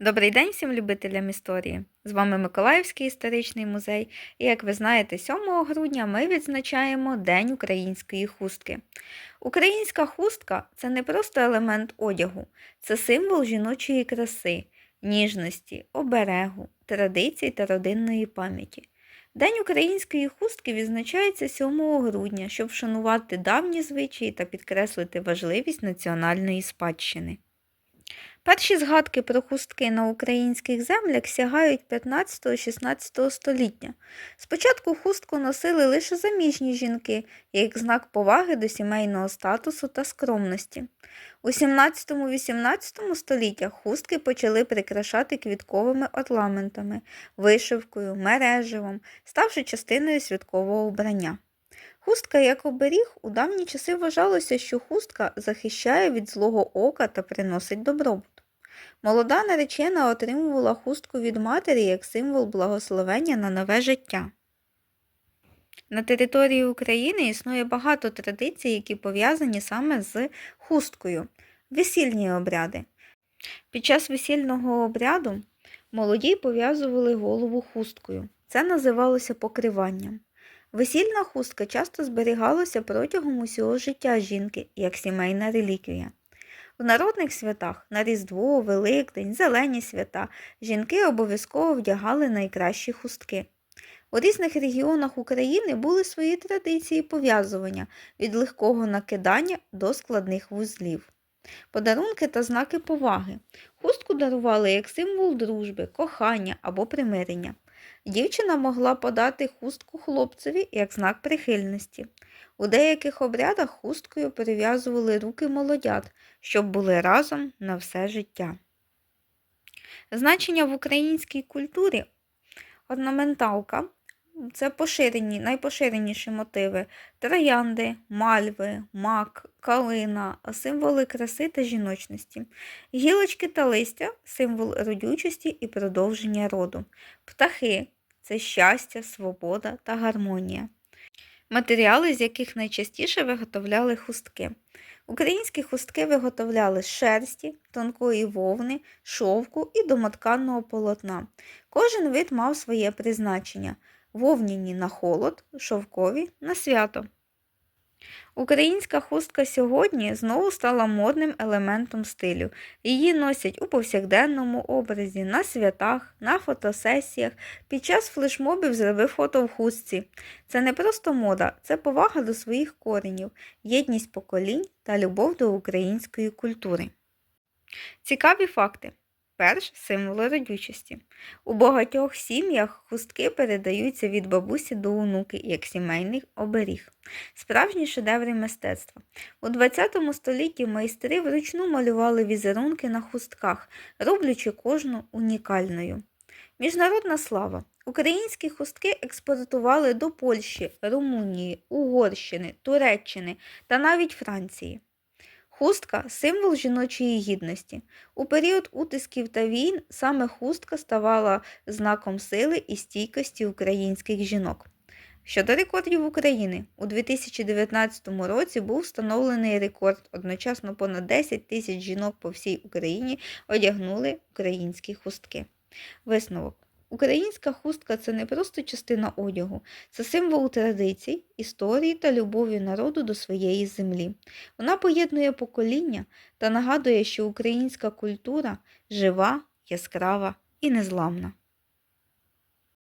Добрий день всім любителям історії! З вами Миколаївський історичний музей. І як ви знаєте, 7 грудня ми відзначаємо День української хустки. Українська хустка це не просто елемент одягу, це символ жіночої краси, ніжності, оберегу, традицій та родинної пам'яті. День української хустки відзначається 7 грудня, щоб вшанувати давні звичаї та підкреслити важливість національної спадщини. Перші згадки про хустки на українських землях сягають 15-16 століття. Спочатку хустку носили лише заміжні жінки, як знак поваги до сімейного статусу та скромності. У 17-18 століттях хустки почали прикрашати квітковими орнаментами, вишивкою, мереживом, ставши частиною святкового вбрання. Хустка як оберіг у давні часи вважалося, що хустка захищає від злого ока та приносить добробут. Молода наречена отримувала хустку від матері як символ благословення на нове життя. На території України існує багато традицій, які пов'язані саме з хусткою. Весільні обряди. Під час весільного обряду молоді пов'язували голову хусткою. Це називалося покриванням. Весільна хустка часто зберігалася протягом усього життя жінки як сімейна реліквія. В народних святах на Різдво, Великдень, Зелені свята жінки обов'язково вдягали найкращі хустки. У різних регіонах України були свої традиції пов'язування від легкого накидання до складних вузлів. Подарунки та знаки поваги. Хустку дарували як символ дружби, кохання або примирення. Дівчина могла подати хустку хлопцеві як знак прихильності. У деяких обрядах хусткою перев'язували руки молодят, щоб були разом на все життя. Значення в українській культурі орнаменталка це поширені, найпоширеніші мотиви троянди, мальви, мак, калина, символи краси та жіночності, гілочки та листя символ родючості і продовження роду, птахи це щастя, свобода та гармонія. Матеріали, з яких найчастіше виготовляли хустки. Українські хустки виготовляли з шерсті, тонкої вовни, шовку і домотканного полотна. Кожен вид мав своє призначення вовняні на холод, шовкові на свято. Українська хустка сьогодні знову стала модним елементом стилю. Її носять у повсякденному образі, на святах, на фотосесіях, під час флешмобів зроби фото в хустці. Це не просто мода, це повага до своїх коренів, єдність поколінь та любов до української культури. Цікаві факти. Перш символи родючості. У багатьох сім'ях хустки передаються від бабусі до онуки як сімейний оберіг. Справжні шедеври мистецтва. У ХХ столітті майстри вручну малювали візерунки на хустках, роблячи кожну унікальною. Міжнародна слава. Українські хустки експортували до Польщі, Румунії, Угорщини, Туреччини та навіть Франції. Хустка символ жіночої гідності. У період утисків та війн саме хустка ставала знаком сили і стійкості українських жінок. Щодо рекордів України, у 2019 році був встановлений рекорд. Одночасно понад 10 тисяч жінок по всій Україні одягнули українські хустки. Висновок. Українська хустка це не просто частина одягу, це символ традицій, історії та любові народу до своєї землі. Вона поєднує покоління та нагадує, що українська культура жива, яскрава і незламна.